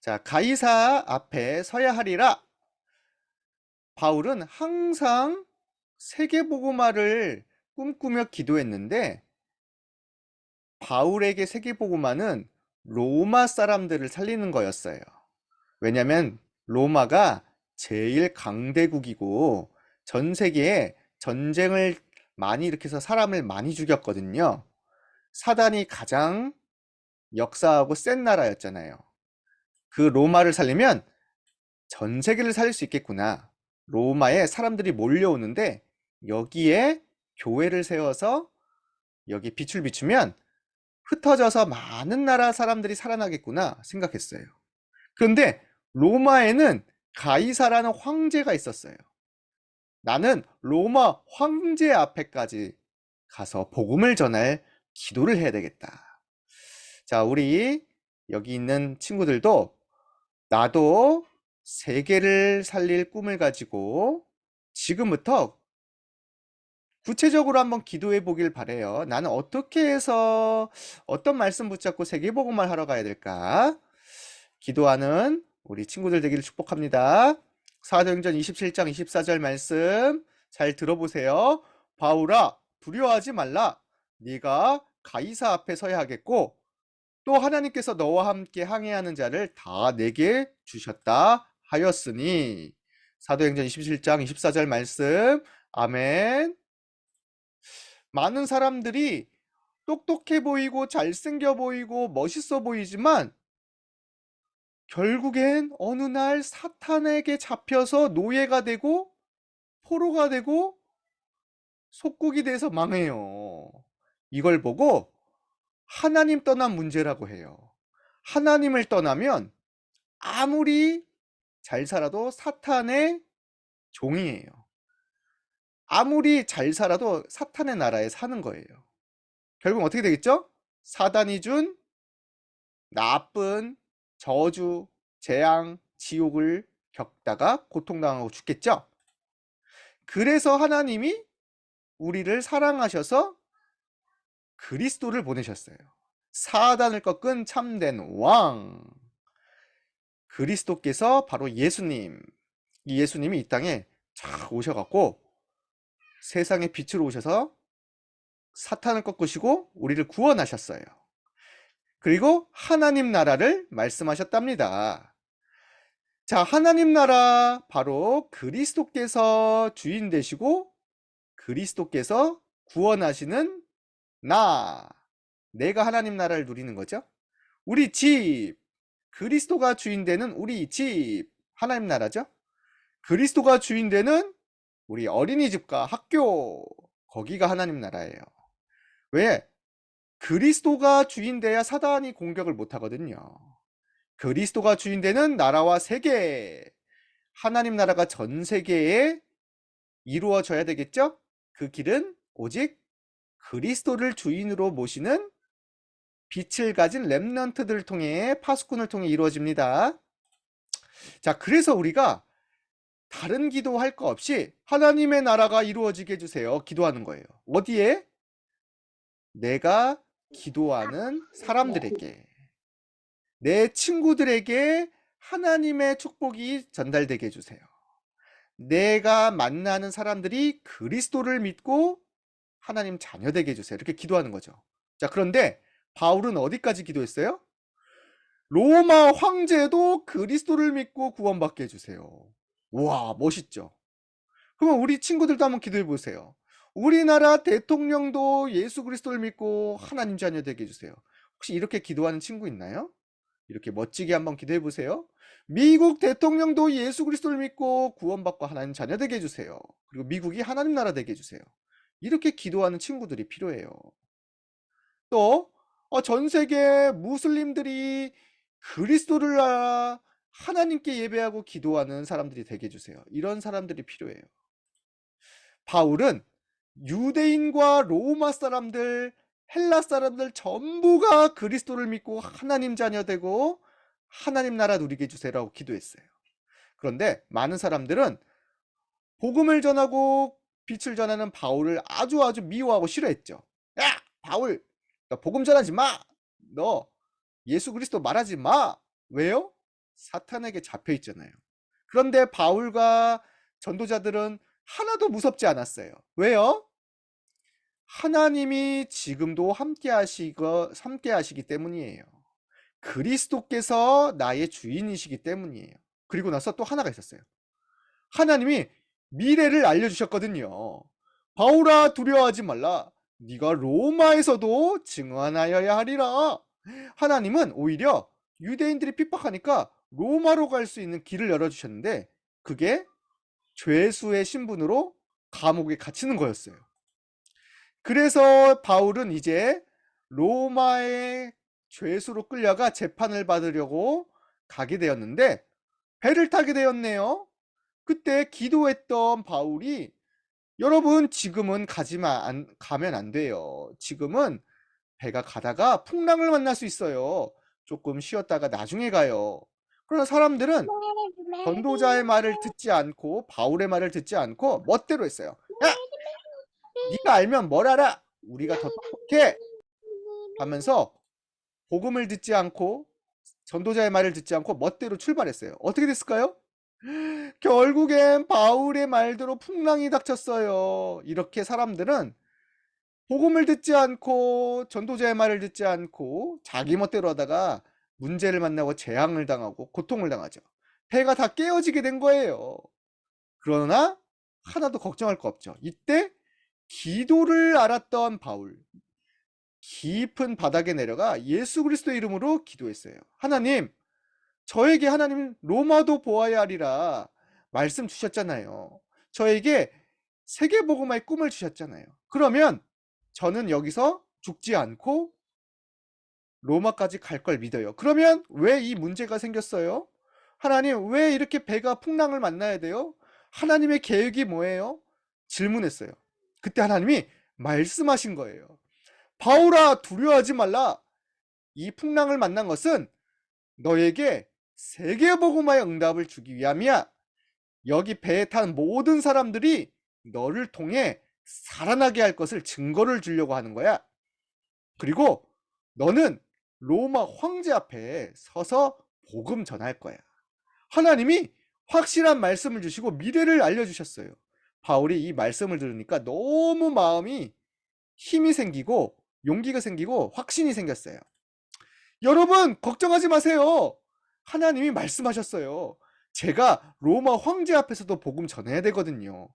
자, 가이사 앞에 서야 하리라. 바울은 항상 세계복음화를 꿈꾸며 기도했는데 바울에게 세계복음화는 로마 사람들을 살리는 거였어요. 왜냐면 로마가 제일 강대국이고 전 세계에 전쟁을 많이 일으켜서 사람을 많이 죽였거든요. 사단이 가장 역사하고 센 나라였잖아요. 그 로마를 살리면 전 세계를 살릴 수 있겠구나. 로마에 사람들이 몰려오는데 여기에 교회를 세워서 여기 빛을 비추면 흩어져서 많은 나라 사람들이 살아나겠구나 생각했어요. 그런데 로마에는 가이사라는 황제가 있었어요. 나는 로마 황제 앞에까지 가서 복음을 전할 기도를 해야 되겠다. 자, 우리 여기 있는 친구들도 나도 세계를 살릴 꿈을 가지고 지금부터 구체적으로 한번 기도해 보길 바래요. 나는 어떻게 해서 어떤 말씀 붙잡고 세계복음을 하러 가야 될까? 기도하는 우리 친구들 되기를 축복합니다. 사도행전 27장 24절 말씀 잘 들어보세요. 바울아 두려워하지 말라. 네가 가이사 앞에 서야 하겠고 또 하나님께서 너와 함께 항해하는 자를 다 내게 주셨다 하였으니 사도행전 27장 24절 말씀 아멘. 많은 사람들이 똑똑해 보이고 잘생겨 보이고 멋있어 보이지만 결국엔 어느 날 사탄에게 잡혀서 노예가 되고 포로가 되고 속국이 돼서 망해요. 이걸 보고 하나님 떠난 문제라고 해요. 하나님을 떠나면 아무리 잘 살아도 사탄의 종이에요. 아무리 잘 살아도 사탄의 나라에 사는 거예요. 결국 어떻게 되겠죠? 사단이 준 나쁜 저주, 재앙, 지옥을 겪다가 고통당하고 죽겠죠? 그래서 하나님이 우리를 사랑하셔서 그리스도를 보내셨어요. 사단을 꺾은 참된 왕. 그리스도께서 바로 예수님. 이 예수님이 이 땅에 쫙 오셔갖고 세상의 빛으로 오셔서 사탄을 꺾으시고 우리를 구원하셨어요. 그리고 하나님 나라를 말씀하셨답니다. 자, 하나님 나라 바로 그리스도께서 주인 되시고 그리스도께서 구원하시는 나. 내가 하나님 나라를 누리는 거죠. 우리 집. 그리스도가 주인 되는 우리 집. 하나님 나라죠. 그리스도가 주인 되는 우리 어린이집과 학교. 거기가 하나님 나라예요. 왜? 그리스도가 주인 돼야 사단이 공격을 못 하거든요. 그리스도가 주인 되는 나라와 세계. 하나님 나라가 전 세계에 이루어져야 되겠죠? 그 길은 오직 그리스도를 주인으로 모시는 빛을 가진 렘넌트들을 통해 파수꾼을 통해 이루어집니다. 자, 그래서 우리가 다른 기도할 거 없이 하나님의 나라가 이루어지게 해주세요. 기도하는 거예요. 어디에? 내가 기도하는 사람들에게, 내 친구들에게 하나님의 축복이 전달되게 해주세요. 내가 만나는 사람들이 그리스도를 믿고 하나님 자녀 되게 해주세요. 이렇게 기도하는 거죠. 자, 그런데 바울은 어디까지 기도했어요? 로마 황제도 그리스도를 믿고 구원받게 해주세요. 와, 멋있죠? 그러면 우리 친구들도 한번 기도해 보세요. 우리나라 대통령도 예수 그리스도를 믿고 하나님 자녀 되게 해주세요. 혹시 이렇게 기도하는 친구 있나요? 이렇게 멋지게 한번 기도해 보세요. 미국 대통령도 예수 그리스도를 믿고 구원받고 하나님 자녀 되게 해주세요. 그리고 미국이 하나님 나라 되게 해주세요. 이렇게 기도하는 친구들이 필요해요. 또, 어, 전 세계 무슬림들이 그리스도를 알아 하나님께 예배하고 기도하는 사람들이 되게 해주세요. 이런 사람들이 필요해요. 바울은 유대인과 로마 사람들, 헬라 사람들 전부가 그리스도를 믿고 하나님 자녀 되고 하나님 나라 누리게 해주세요라고 기도했어요. 그런데 많은 사람들은 복음을 전하고 빛을 전하는 바울을 아주 아주 미워하고 싫어했죠. 야, 바울, 너 복음 전하지 마. 너 예수 그리스도 말하지 마. 왜요? 사탄에게 잡혀 있잖아요. 그런데 바울과 전도자들은 하나도 무섭지 않았어요. 왜요? 하나님이 지금도 함께 하시고 함께 하시기 때문이에요. 그리스도께서 나의 주인이시기 때문이에요. 그리고 나서 또 하나가 있었어요. 하나님이 미래를 알려주셨거든요. 바울아 두려워하지 말라. 네가 로마에서도 증언하여야 하리라. 하나님은 오히려 유대인들이 핍박하니까 로마로 갈 수 있는 길을 열어주셨는데 그게 죄수의 신분으로 감옥에 갇히는 거였어요. 그래서 바울은 이제 로마의 죄수로 끌려가 재판을 받으려고 가게 되었는데 배를 타게 되었네요. 그때 기도했던 바울이 여러분 지금은 가지마 안, 가면 안 돼요. 지금은 배가 가다가 풍랑을 만날 수 있어요. 조금 쉬었다가 나중에 가요. 그러나 사람들은 전도자의 말을 듣지 않고 바울의 말을 듣지 않고 멋대로 했어요. 야, 네가 알면 뭘 알아? 우리가 더 똑똑해. 하면서 복음을 듣지 않고 전도자의 말을 듣지 않고 멋대로 출발했어요. 어떻게 됐을까요? 결국엔 바울의 말대로 풍랑이 닥쳤어요. 이렇게 사람들은 복음을 듣지 않고 전도자의 말을 듣지 않고 자기 멋대로 하다가 문제를 만나고 재앙을 당하고 고통을 당하죠. 배가 다 깨어지게 된 거예요. 그러나 하나도 걱정할 거 없죠. 이때 기도를 알았던 바울 깊은 바닥에 내려가 예수 그리스도 이름으로 기도했어요. 하나님, 저에게 하나님 로마도 보아야 하리라 말씀 주셨잖아요. 저에게 세계복음화의 꿈을 주셨잖아요. 그러면 저는 여기서 죽지 않고 로마까지 갈 걸 믿어요. 그러면 왜 이 문제가 생겼어요? 하나님, 왜 이렇게 배가 풍랑을 만나야 돼요? 하나님의 계획이 뭐예요? 질문했어요. 그때 하나님이 말씀하신 거예요. 바울아, 두려워하지 말라. 이 풍랑을 만난 것은 너에게 세계복음화의 응답을 주기 위함이야. 여기 배에 탄 모든 사람들이 너를 통해 살아나게 할 것을 증거를 주려고 하는 거야. 그리고 너는 로마 황제 앞에 서서 복음 전할 거야. 하나님이 확실한 말씀을 주시고 미래를 알려주셨어요. 바울이 이 말씀을 들으니까 너무 마음이 힘이 생기고 용기가 생기고 확신이 생겼어요. 여러분, 걱정하지 마세요. 하나님이 말씀하셨어요. 제가 로마 황제 앞에서도 복음 전해야 되거든요.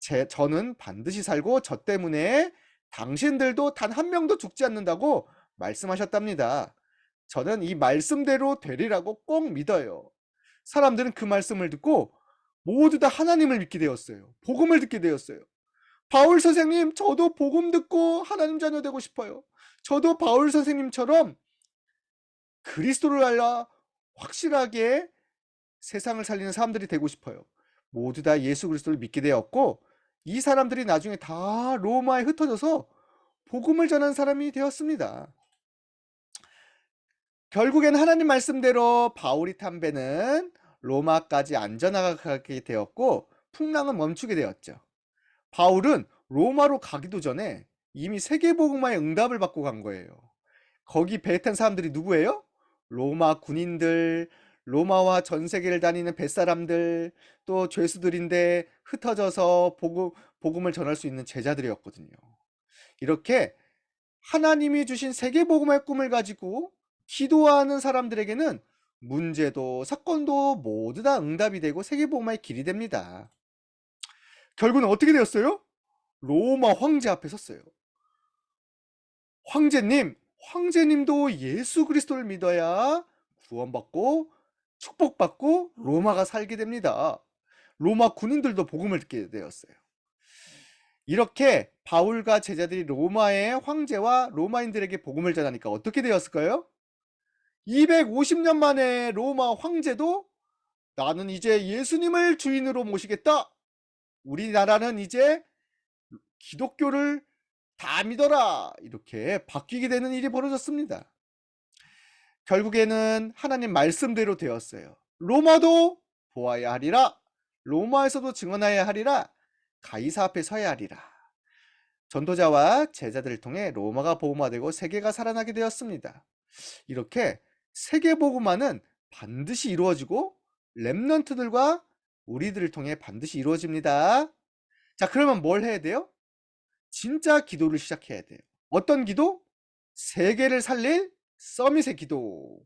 제, 저는 반드시 살고 저 때문에 당신들도 단 한 명도 죽지 않는다고 말씀하셨답니다. 저는 이 말씀대로 되리라고 꼭 믿어요. 사람들은 그 말씀을 듣고 모두 다 하나님을 믿게 되었어요. 복음을 듣게 되었어요. 바울 선생님, 저도 복음 듣고 하나님 자녀 되고 싶어요. 저도 바울 선생님처럼 그리스도를 알라 확실하게 세상을 살리는 사람들이 되고 싶어요. 모두 다 예수 그리스도를 믿게 되었고 이 사람들이 나중에 다 로마에 흩어져서 복음을 전한 사람이 되었습니다. 결국엔 하나님 말씀대로 바울이 탄 배는 로마까지 안전하게 되었고 풍랑은 멈추게 되었죠. 바울은 로마로 가기도 전에 이미 세계복음화의 응답을 받고 간 거예요. 거기 배에 탄 사람들이 누구예요? 로마 군인들, 로마와 전 세계를 다니는 뱃사람들, 또 죄수들인데 흩어져서 복음, 복음을 전할 수 있는 제자들이었거든요. 이렇게 하나님이 주신 세계복음의 꿈을 가지고 기도하는 사람들에게는 문제도 사건도 모두 다 응답이 되고 세계복음의 길이 됩니다. 결국은 어떻게 되었어요? 로마 황제 앞에 섰어요. 황제님, 황제님도 예수 그리스도를 믿어야 구원받고 축복받고 로마가 살게 됩니다. 로마 군인들도 복음을 듣게 되었어요. 이렇게 바울과 제자들이 로마의 황제와 로마인들에게 복음을 전하니까 어떻게 되었을까요? 250년 만에 로마 황제도 나는 이제 예수님을 주인으로 모시겠다. 우리나라는 이제 기독교를 다 믿어라. 이렇게 바뀌게 되는 일이 벌어졌습니다. 결국에는 하나님 말씀대로 되었어요. 로마도 보아야 하리라. 로마에서도 증언해야 하리라. 가이사 앞에 서야 하리라. 전도자와 제자들을 통해 로마가 보호화되고 세계가 살아나게 되었습니다. 이렇게 세계 복음화는 반드시 이루어지고 렘넌트들과 우리들을 통해 반드시 이루어집니다. 자, 그러면 뭘 해야 돼요? 진짜 기도를 시작해야 돼요. 어떤 기도? 세계를 살릴 서밋의 기도.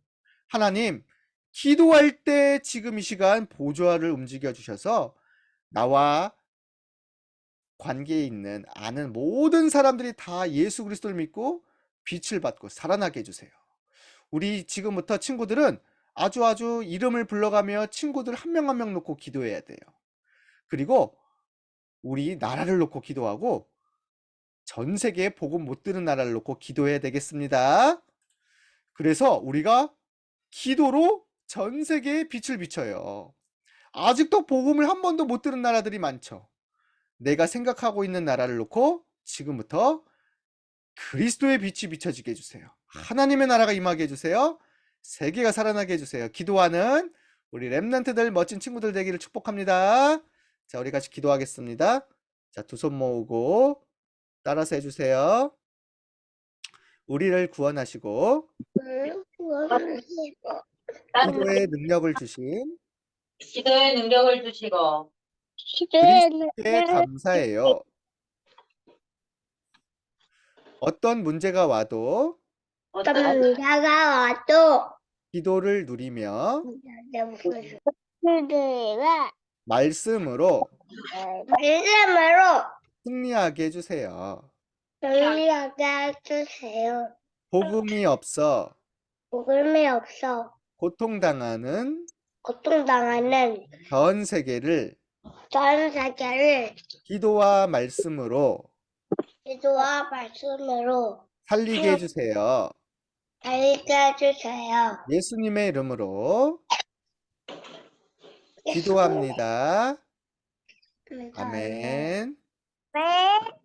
하나님, 기도할 때 지금 이 시간 보좌를 움직여 주셔서 나와 관계에 있는 아는 모든 사람들이 다 예수 그리스도를 믿고 빛을 받고 살아나게 해주세요. 우리 지금부터 친구들은 아주 아주 이름을 불러가며 친구들 한 명 한명 놓고 기도해야 돼요. 그리고 우리 나라를 놓고 기도하고 전 세계에 복음 못 들은 나라를 놓고 기도해야 되겠습니다. 그래서 우리가 기도로 전 세계에 빛을 비춰요. 아직도 복음을 한 번도 못 들은 나라들이 많죠. 내가 생각하고 있는 나라를 놓고 지금부터 그리스도의 빛이 비춰지게 해주세요. 하나님의 나라가 임하게 해주세요. 세계가 살아나게 해주세요. 기도하는 우리 랩런트들 멋진 친구들 되기를 축복합니다. 자, 우리 같이 기도하겠습니다. 자, 두 손 모으고 따라서 해주세요. 우리를 구원하시고 기도의 능력을 주신 기도의 능력을 주시고 그리스도께 감사해요. 어떤 문제가 와도 어떤 문제가 와도 기도를 누리며 말씀으로 믿음으로 승리하게 해주세요. 승리하게 해주세요. 복음이 없어 복음이 없어 고통당하는 고통당하는 전 세계를 전 세계를 기도와 말씀으로 기도와 말씀으로 살리게 해주세요. 알게 해주세요. 예수님의 이름으로 기도합니다. 아멘. 喂